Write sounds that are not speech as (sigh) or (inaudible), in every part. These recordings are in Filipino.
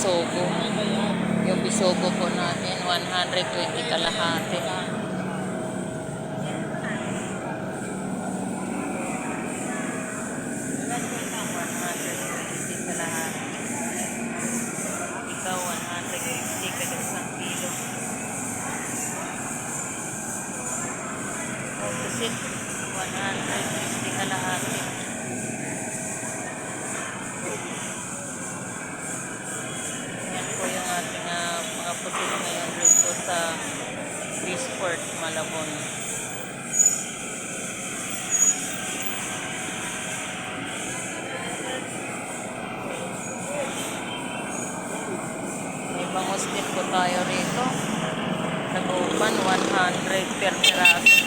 bisogo. Yung bisogo po natin, 120 kalahati. Ikaw, 150 ka din isang kilo. Opposite, 150 kalahati. Yan po yung ating ah, mga pusit ngayon dito sa Malabon. May bangus din po tayo rito. Nagupan, 100 per piraso.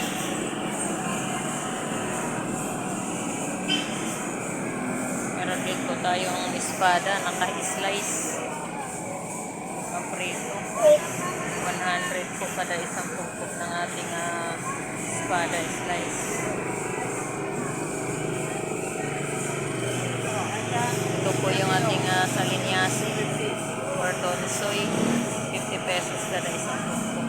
Meron din po tayong espada, naka-slice. Kaprito. 100 po kada isang pupok ng ating ah, espada slice. Ito po yung ating uh, salinyasi or tonsoy. 50 pesos kada isang pupok.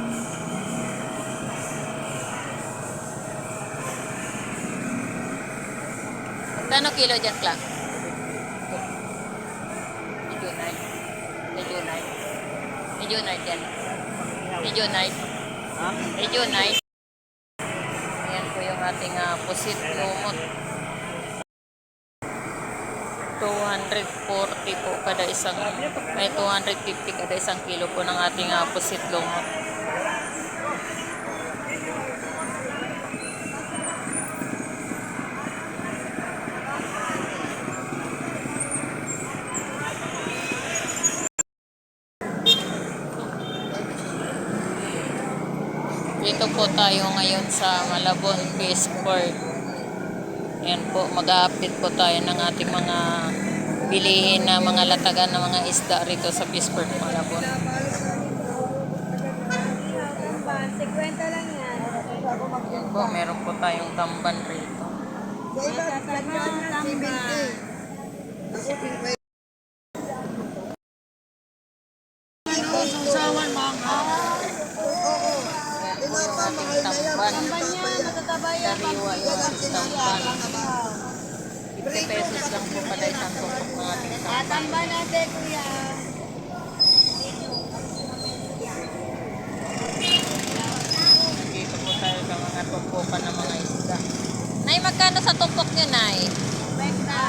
Magkano kilo dyan, Clark? Medyo night. Medyo night. Medyo night yan. Night. Ha? Night. Ayan po yung ating uh, pusit lumot. 240 po kada isang, may 250 kada isang kilo po ng ating uh, pusit lumot. Dito po tayo ngayon sa Malabon Fishport. Ayan po, mag-update po tayo ng ating mga bilihin na mga latagan ng mga isda rito sa Fishport, Malabon. 50 lang yan. Ayan po, meron po tayong tamban rito. Ayan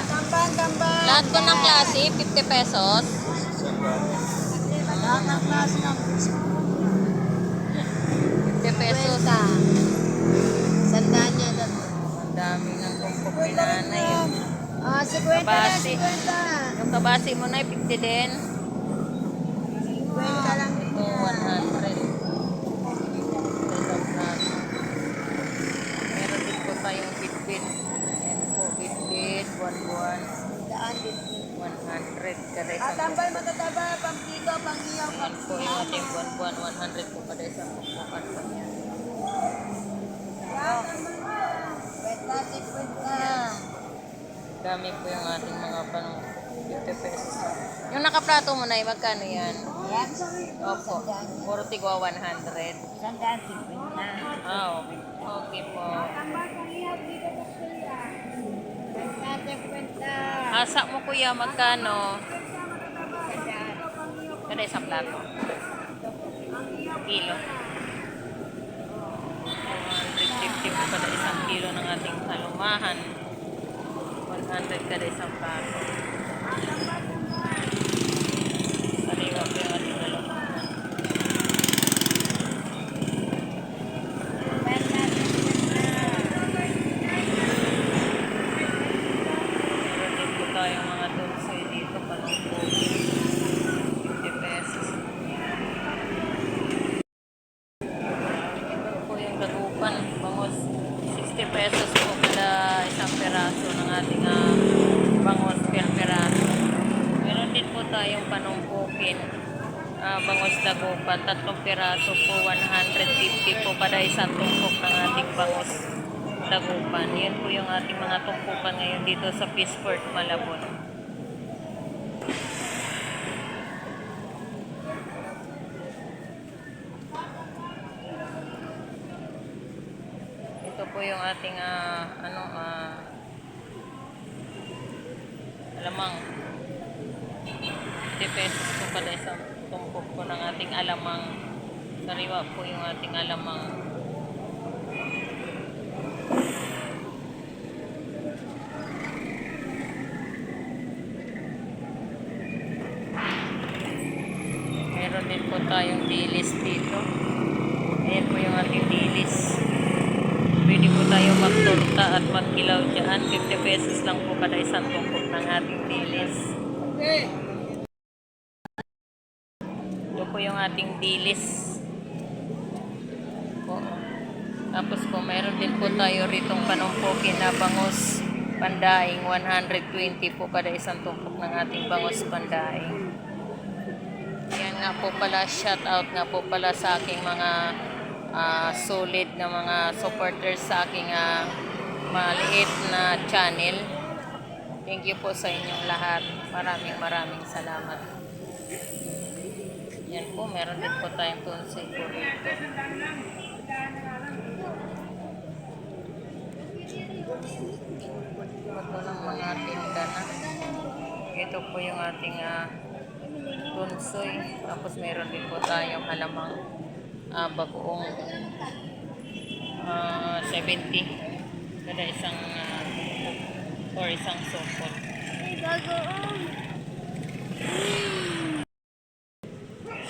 Tamban, tamban. Lahat po ng klase, 50 pesos. Lahat ng klase ng 50 pesos. Sandaan niya. Ang dami ng tumpok ni nanay. Ah, 50 na, Kabasi. 50. Yung kabasi mo, Nay, 50 din. 50 lang. Ito, 100. Isang plato. Meron din po tayong bitbit. Ayan po, bitbit, buwan-buwan. Daan din. 100 kada isang Atambal, matataba, pangkito, pangiyaw, Yan po yung ating buwan-buwan, 100 po kada isang pagpukan po niya. Kwenta, 50. Dami po yung ating mga panong 50 pesos lang. Yung nakaplato mo na, magkano yan? Yan. Opo, puro tigwa 100. Sandaan, 50. Ah, okay. Okay po. Tambal, pangiyaw, dito sa kuya. Kwenta, 50. Asa mo kuya, magkano? Sandaan. Kada isang plato. Kilo. 150 po kada isang kilo ng ating halumahan. 100 kada isang plato. Sariwa po yung ating halumahan. Meron din po tayong mga dulce dito, panungkubi. 50 pesos. Ito po yung dagupan, bangos. 60 pesos po kada isang isang peraso ng ating ah, bangos per peraso. Meron din po tayong panungkukin. ah, bangos dagupan, tatlong peraso po, 150 po kada isang tumpok ng ating bangos dagupan. Yan po yung ating mga tumpukan ngayon dito sa Peaceport, Malabon. Ito po yung ating ah, ano ah, alamang 50 pesos po kada isang tumpok po ng ating alamang sariwa po yung ating alamang tayong dilis dito. Ayan po yung ating dilis. Pwede po tayo magtorta at magkilaw dyan. 50 pesos lang po kada isang tumpok ng ating dilis. Ito po yung ating dilis. Po. Tapos po, meron din po tayo ritong panumpukin na bangus pandaing. 120 po kada isang tumpok ng ating bangus pandaing. Nga po pala, shout out nga po pala sa aking mga ah, solid na mga supporters sa aking ah, maliit na channel. Thank you po sa inyong lahat. Maraming maraming salamat. Yan po, meron din po tayong tonsay po rito. Ito ng mga tinda na. Ito po yung ating uh, tunsoy. Tapos meron din po tayong halamang uh, bagoong ah, 70 kada isang uh, or isang sopot.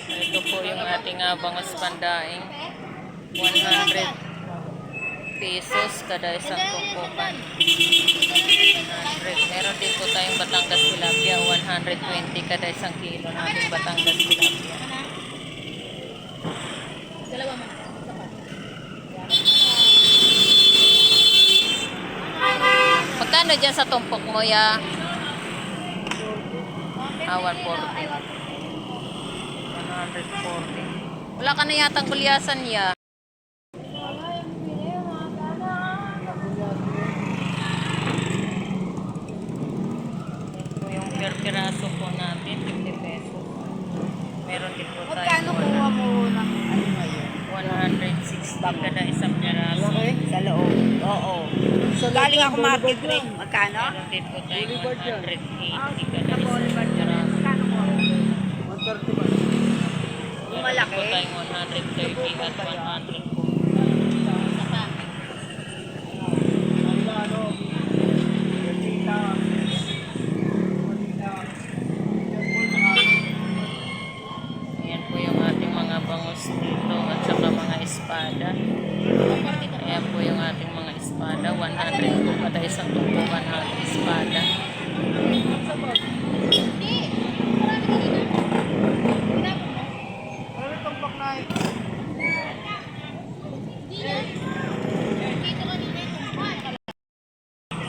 Ito po yung ating uh, bangos pandaing. 100 pesos kada isang tumpukan. 100. Meron din po tayong Batangas tilapia. 120 kada isang kilo nating Batangas tilapia. Magkano dyan sa tumpok mo, ya? Ah, 140. 140. Wala ka na yatang gulyasan, ya. Yan po yung per piraso po natin, 50 pesos. Meron din po tayo Magkano kuha mo ng ano ngayon? 160 kada isang piraso. Sa loob. Oo. So, galing ako market rate. Magkano? Meron din po tayo 180 Ah, kada sa isang piraso. Magkano mo? Meron din malaki? po tayong 130 at 100 po. Ayan po yung ating mga bangus dito at saka mga espada. Ayan po yung ating mga espada. 100 po kada isang tumpukan ng ating espada.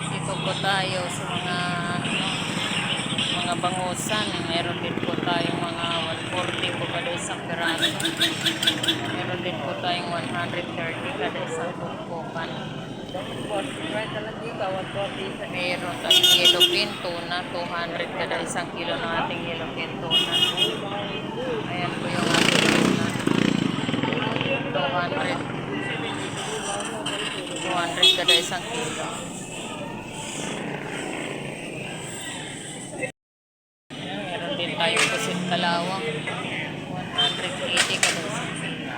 Dito po tayo sa mga ano, mga bangusan. Meron din po tayong mga 140 po kada isang piraso. Meron din po tayong 130 kada isang tumpukan. Meron tayong yellow pin tuna, 200 kada isang kilo ng ating yellow pin tuna. Ayan po yung ating tuna. 200. 200 kada isang kilo. Meron din tayo pusit kalawang. 180 kada isang kilo.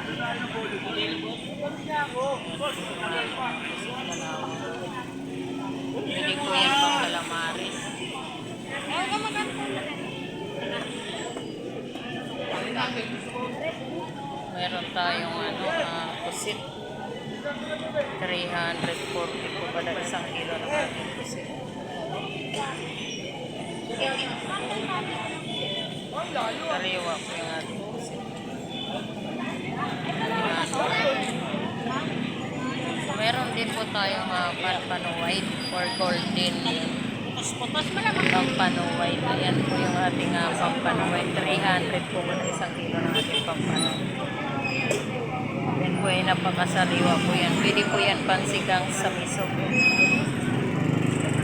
Pwede po yan pang calamares. Meron tayong ano, uh, pusit. 340 po kada isang kilo ng ating pusit. Kariwa po yung ating. Meron din po tayong uh, pampano white or golden yun. Putos-putos mo naman. Pampano white. Ayan po yung ating uh, pampano white. 300 po na isang kilo ng ating pampano. Yan po ay napakasariwa po yan. Pwede po yan pansigang sa miso.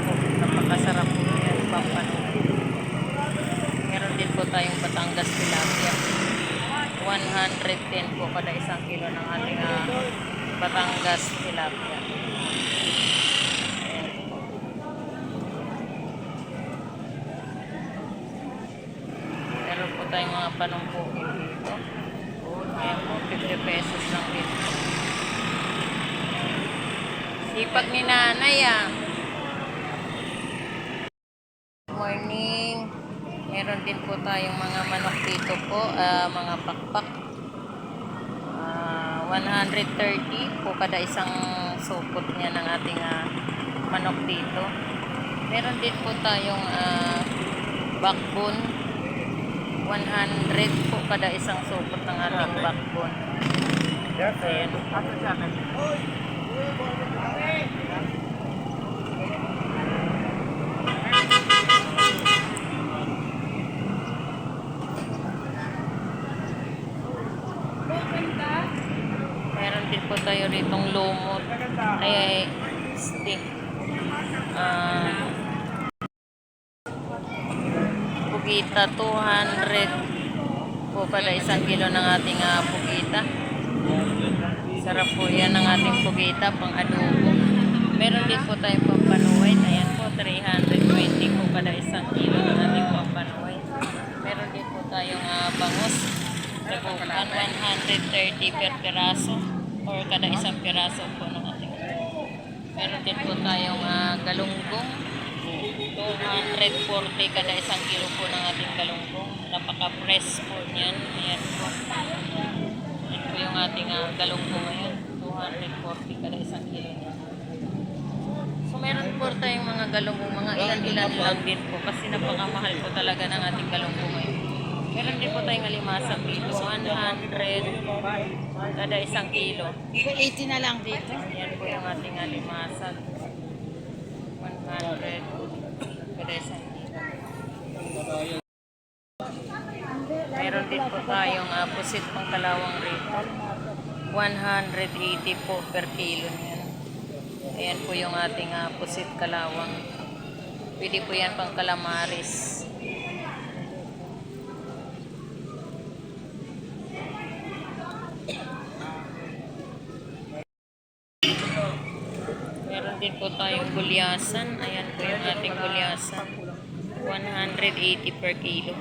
Po, napakasarap po yan. Pampano Tayong Batangas tilapia. 110 po kada isang kilo ng ating ah, Batangas tilapia. Meron po tayong mga panumpukin dito. Ayan po, 50 pesos lang dito. Sipag ni nanay ah. Good morning. Meron din po tayong mga manok dito po, ah, mga pakpak. Ah, 130 po kada isang supot niya ng ating ah, manok dito. Meron din po tayong ah, backbone. 100 po kada isang supot ng ating backbone. Ayan. Meron din po tayo ritong lumot. Ay, ay, stick. Ah, pugita, 200 po pala isang kilo ng ating ah, pugita. Sarap po yan ng ating pugita, pang adobo. Meron din po tayong pampanuway. Ayan po, 320 po kada isang kilo ng ating pampanuway. Meron din po tayong ah, bangus. Dagupan, 130 per piraso or kada isang piraso po ng ating Meron din po tayong ah, galunggong. 240 kada isang kilo po ng ating galunggong. Napaka-fresh po niyan. Ayan po. Yan po yung ating ah, galunggong ngayon. 240 kada isang kilo niya. So meron po tayong mga galunggong, mga ilan-ilan lang din po kasi napakamahal po talaga ng ating galunggong ngayon. Meron din po tayong alimasag dito, 100 kada isang kilo. 80 na lang dito. Yan po yung ating alimasag. 100 kada isang kilo. Meron din po tayong uh, pusit pang kalawang rito. 180 po per kilo niyan. Ayan po yung ating uh, pusit kalawang. Pwede po yan pang kalamaris. Meron po tayong gulyasan. Ayan po yung ating gulyasan. 180 per kilo.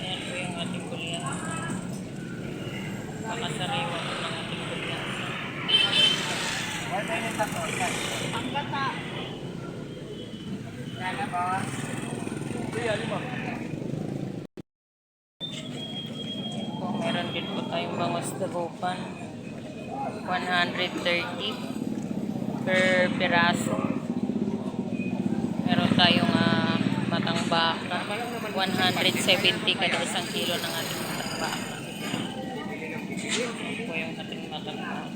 Ayan po yung ating gulyasan. Pakasariwa po ng ating gulyasan. Ang gata. Lala boss. Ayan po, meron din po tayong bangus dagupan. 130 per piraso. Meron tayong ah, matang baka. 170 kada isang kilo ng ating matang baka. Ayan po yung ating matang baka.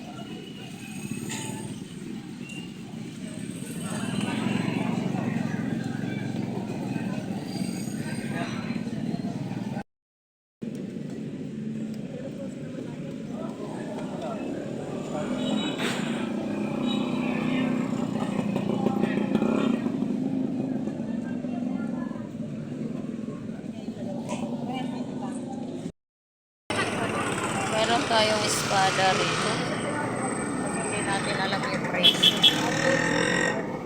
Meron tayong espada rito. Hindi natin alam yung price.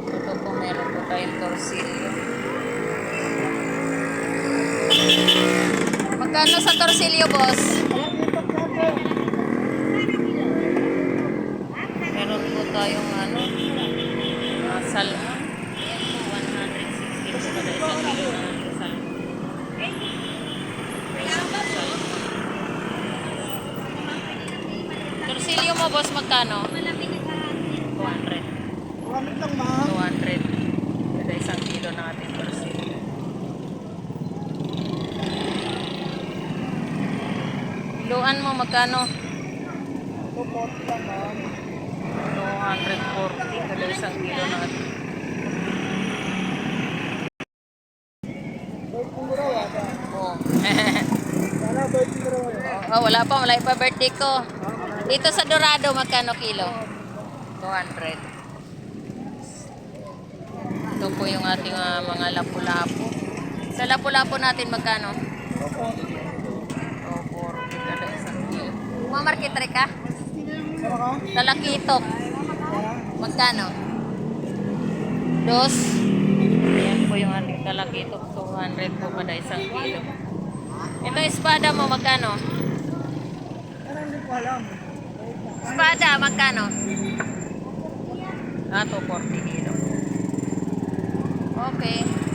Ito po meron po tayong torsilyo. Magkano sa torsilyo, boss? Meron po tayong ano, uh, salmon. Ayan po, 160 po kada isang kilo na salmon. Salmon. Torsilyo mo, boss, magkano? 200. Wala lang ma. 200. Kada isang kilo ng ating torsilyo. Kiluan mo, magkano? 240 lang ah. 240 kada isang kilo raw yun. oh, (laughs) wala pa, wala pa birthday ko. Dito sa Dorado, magkano kilo? 200. Ito po yung ating ah, mga lapu-lapu. Sa lapu-lapu natin magkano? 240 kada isang kilo. Mamarket rin ka? Talakitok. Sana? Magkano? Dos. Ayan po yung ating talakitok. 200 po kada isang kilo. Ito espada mo, magkano? Ano hindi ko alam. Espada, magkano? Ah, 240 kilo. Okay.